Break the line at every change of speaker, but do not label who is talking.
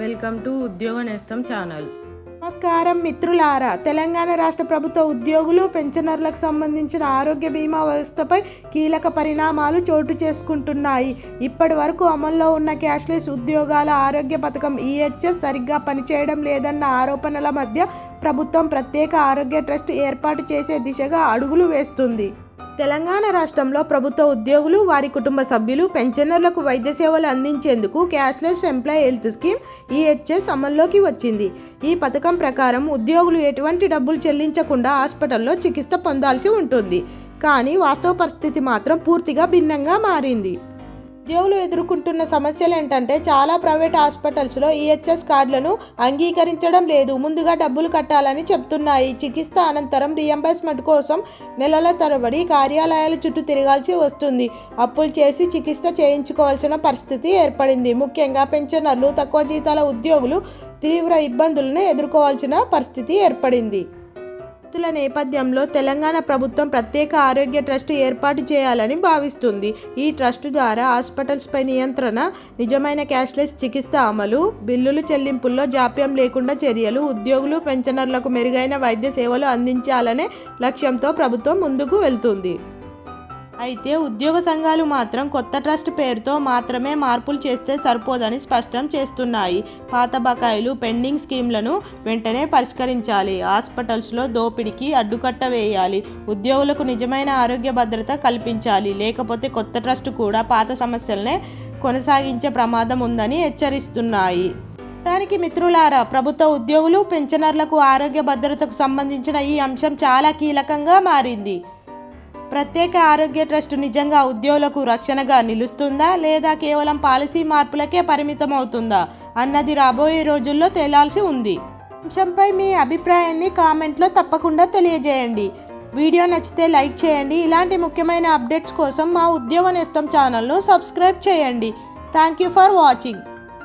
Welcome to ఉద్యోగ నేస్తం channel.
నమస్కారం మిత్రులారా. తెలంగాణ రాష్ట్ర ప్రభుత్వ ఉద్యోగులు పెన్షనర్లకు సంబంధించిన ఆరోగ్య బీమా వ్యవస్థపై కీలక పరిణామాలు చోటు చేసుకుంటున్నాయి. ఇప్పటి వరకు అమల్లో ఉన్న క్యాష్లెస్ ఉద్యోగాల ఆరోగ్య పథకం ఈహెచ్ఎస్ సరిగ్గా పనిచేయడం లేదన్న ఆరోపణల మధ్య ప్రభుత్వం ప్రత్యేక ఆరోగ్య ట్రస్ట్ ఏర్పాటు చేసే దిశగా అడుగులు వేస్తుంది. తెలంగాణ రాష్ట్రంలో ప్రభుత్వ ఉద్యోగులు వారి కుటుంబ సభ్యులు పెన్షనర్లకు వైద్య సేవలు అందించేందుకు cashless employee health scheme EHS అమల్లోకి వచ్చింది. ఈ పథకం ప్రకారం ఉద్యోగులు ఎటువంటి డబ్బులు చెల్లించకుండా హాస్పిటల్లో చికిత్స పొందాల్సి ఉంటుంది. కానీ వాస్తవ పరిస్థితి మాత్రం పూర్తిగా భిన్నంగా మారింది. ఉద్యోగులు ఎదుర్కొంటున్న సమస్యలు ఏంటంటే చాలా ప్రైవేట్ హాస్పిటల్స్లో ఈహెచ్ఎస్ కార్డులను అంగీకరించడం లేదు. ముందుగా డబ్బులు కట్టాలని చెప్తున్నాయి. చికిత్స అనంతరం రియంబర్స్మెంట్ కోసం నెలల తరబడి కార్యాలయాల చుట్టూ తిరగాల్సి వస్తుంది. అప్పులు చేసి చికిత్స చేయించుకోవాల్సిన పరిస్థితి ఏర్పడింది. ముఖ్యంగా పెన్షనర్లు తక్కువ జీతాల ఉద్యోగులు తీవ్ర ఇబ్బందులను ఎదుర్కోవాల్సిన పరిస్థితి ఏర్పడింది. విపత్తుల నేపథ్యంలో తెలంగాణ ప్రభుత్వం ప్రత్యేక ఆరోగ్య ట్రస్ట్ ఏర్పాటు చేయాలని భావిస్తుంది. ఈ ట్రస్ట్ ద్వారా హాస్పిటల్స్పై నియంత్రణ నిజమైన క్యాష్లెస్ చికిత్స అమలు బిల్లులు చెల్లింపుల్లో జాప్యం లేకుండా చర్యలు ఉద్యోగులు పెన్షనర్లకు మెరుగైన వైద్య సేవలు అందించాలనే లక్ష్యంతో ప్రభుత్వం ముందుకు వెళ్తుంది. అయితే ఉద్యోగ సంఘాలు మాత్రం కొత్త ట్రస్ట్ పేరుతో మాత్రమే మార్పులు చేస్తే సరిపోదని స్పష్టం చేస్తున్నాయి. పాత బకాయిలు పెండింగ్ స్కీమ్లను వెంటనే పరిష్కరించాలి. హాస్పిటల్స్లో దోపిడీకి అడ్డుకట్ట వేయాలి. ఉద్యోగులకు నిజమైన ఆరోగ్య భద్రత కల్పించాలి. లేకపోతే కొత్త ట్రస్ట్ కూడా పాత సమస్యలనే కొనసాగించే ప్రమాదం ఉందని హెచ్చరిస్తున్నాయి. దానికి మిత్రులారా ప్రభుత్వ ఉద్యోగులు పెన్షనర్లకు ఆరోగ్య భద్రతకు సంబంధించిన ఈ అంశం చాలా కీలకంగా మారింది. ప్రత్యేక ఆరోగ్య ట్రస్ట్ నిజంగా ఉద్యోగులకు రక్షణగా నిలుస్తుందా లేదా కేవలం పాలసీ మార్పులకే పరిమితం అవుతుందా అన్నది రాబోయే రోజుల్లో తేలాల్సి ఉంది. అంశంపై మీ అభిప్రాయాన్ని కామెంట్లో తప్పకుండా తెలియజేయండి. వీడియో నచ్చితే లైక్ చేయండి. ఇలాంటి ముఖ్యమైన అప్డేట్స్ కోసం మా ఉద్యోగ నేస్తం ఛానల్ను సబ్స్క్రైబ్ చేయండి. Thank you for watching.